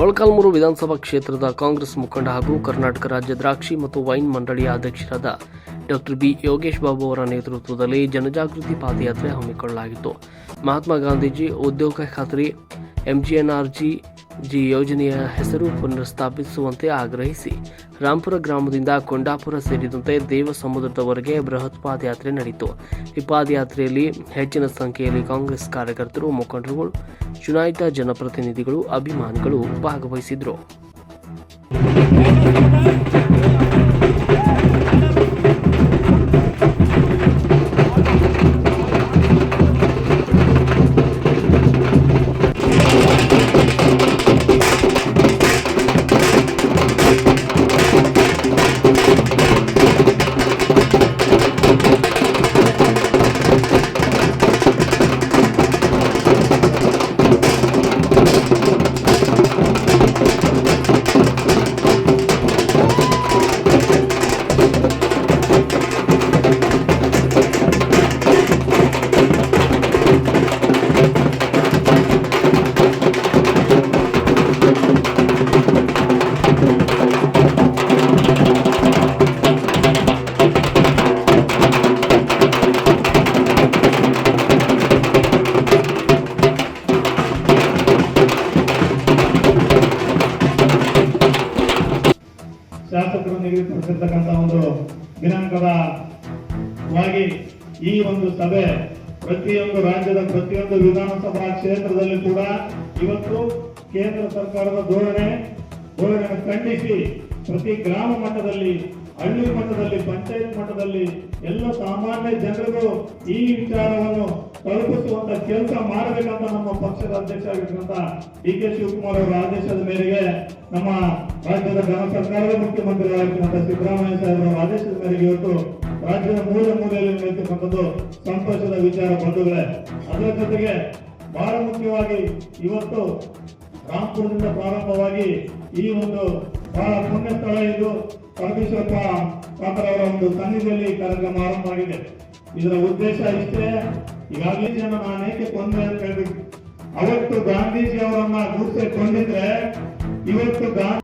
ಮೊಳಕಾಲ್ಮೂರು ವಿಧಾನಸಭಾ ಕ್ಷೇತ್ರದ ಕಾಂಗ್ರೆಸ್ ಮುಖಂಡ ಹಾಗೂ ಕರ್ನಾಟಕ ರಾಜ್ಯ ದ್ರಾಕ್ಷಿ ಮತ್ತು ವೈನ್ ಮಂಡಳಿಯ ಅಧ್ಯಕ್ಷರಾದ ಡಾಕ್ಟರ್ ಬಿ ಯೋಗೇಶ್ ಬಾಬು ಅವರ ನೇತೃತ್ವದಲ್ಲಿ ಜನಜಾಗೃತಿ ಪಾದಯಾತ್ರೆ ಹಮ್ಮಿಕೊಳ್ಳಲಾಗಿತ್ತು. ಮಹಾತ್ಮ ಗಾಂಧೀಜಿ ಉದ್ಯೋಗ ಖಾತ್ರಿ, ಎಂಜಿಎನ್ಆರ್ಜಿ ಜಿ ಯೋಜನೆಯ ಹೆಸರು ಪುನರ್ಸ್ಥಾಪಿಸುವಂತೆ ಆಗ್ರಹಿಸಿ. ರಾಂಪುರ ಗ್ರಾಮದಿಂದ ಕೊಂಡಾಪುರ ಸೇರಿದಂತೆ ದೇವಸಮುದ್ರದವರೆಗೆ ಬೃಹತ್ ಪಾದಯಾತ್ರೆ ನಡೆಯಿತು ಈ ಪಾದಯಾತ್ರೆಯಲ್ಲಿ ಹೆಚ್ಚಿನ ಸಂಖ್ಯೆಯಲ್ಲಿ ಕಾಂಗ್ರೆಸ್ ಕಾರ್ಯಕರ್ತರು, ಮುಖಂಡರುಗಳು, ಚುನಾಯಿತ ಜನಪ್ರತಿನಿಧಿಗಳು, ಅಭಿಮಾನಿಗಳು ಭಾಗವಹಿಸಿದ್ರು. ಶಾಸಕರು ನಿಗದಿಪಡಿಸಿರ್ತಕ್ಕಂಥ ಒಂದು ದಿನಾಂಕದ ಈ ಒಂದು ಸಭೆ ಪ್ರತಿಯೊಂದು ರಾಜ್ಯದ ಪ್ರತಿಯೊಂದು ವಿಧಾನಸಭಾ ಕ್ಷೇತ್ರದಲ್ಲಿ ಕೂಡ ಇವತ್ತು ಕೇಂದ್ರ ಸರ್ಕಾರದ ಧೋರಣೆ ಧೋರಣೆ ಖಂಡಿಸಿ ಪ್ರತಿ ಗ್ರಾಮ ಮಟ್ಟದಲ್ಲಿ, ಹಳ್ಳಿ ಮಟ್ಟದಲ್ಲಿ, ಪಂಚಾಯತ್ ಮಟ್ಟದಲ್ಲಿ ಎಲ್ಲ ಸಾಮಾನ್ಯ ಜನರಿಗೂ ಈ ವಿಚಾರವನ್ನು ತಲುಪಿಸುವಂತ ಕೆಲಸ ಮಾಡಬೇಕಂತ ಪಕ್ಷದ ಅಧ್ಯಕ್ಷರಾಗಿರ್ತಕ್ಕಂಥ ಡಿ ಕೆ ಶಿವಕುಮಾರ್ ಅವರ ಆದೇಶದ ಮೇರೆಗೆ ನಮ್ಮ ರಾಜ್ಯದ ಗ್ರಾಮ ಸರ್ಕಾರದ ಮುಖ್ಯಮಂತ್ರಿಗಳಾಗಿರ್ತಕ್ಕಂಥ ಸಿದ್ದರಾಮಯ್ಯ ಸಾಹೇಬರ ಆದೇಶದ ಮೇರೆಗೆ ಇವತ್ತು ರಾಜ್ಯದ ಮೂಲೆ ಮೂಲೆಯಲ್ಲಿ ನಡೆಯತಕ್ಕಂಥದ್ದು ಸಂತೋಷದ ವಿಚಾರ ಬಂಧುಗಳೇ. ಅದರ ಜೊತೆಗೆ ಬಹಳ ಮುಖ್ಯವಾಗಿ ಇವತ್ತು ರಾಮ್ಪುರದಿಂದ ಪ್ರಾರಂಭವಾಗಿ ಈ ಒಂದು ಬಹಳ ಪುಣ್ಯ ಸ್ಥಳ ಇದು ಪರಮೇಶ್ವರಪ್ಪ ಪಾತ್ರವರ ಒಂದು ಸನ್ನಿಧಿಯಲ್ಲಿ ಕಾರ್ಯಕ್ರಮ ಆರಂಭ ಆಗಿದೆ ಇದರ ಉದ್ದೇಶ ಇಷ್ಟೇ, ಈಗಾಗಲೇ ಜನ ನಾನು ಏಕೆ ಕೊಂದೆ ಅಂತ ಹೇಳ್ಬೇಕು. ಅವತ್ತು ಗಾಂಧೀಜಿ ಅವರನ್ನ ಗುರುತಿಸಿಕೊಂಡಿದ್ರೆ ಇವತ್ತು ಗಾಂಧಿ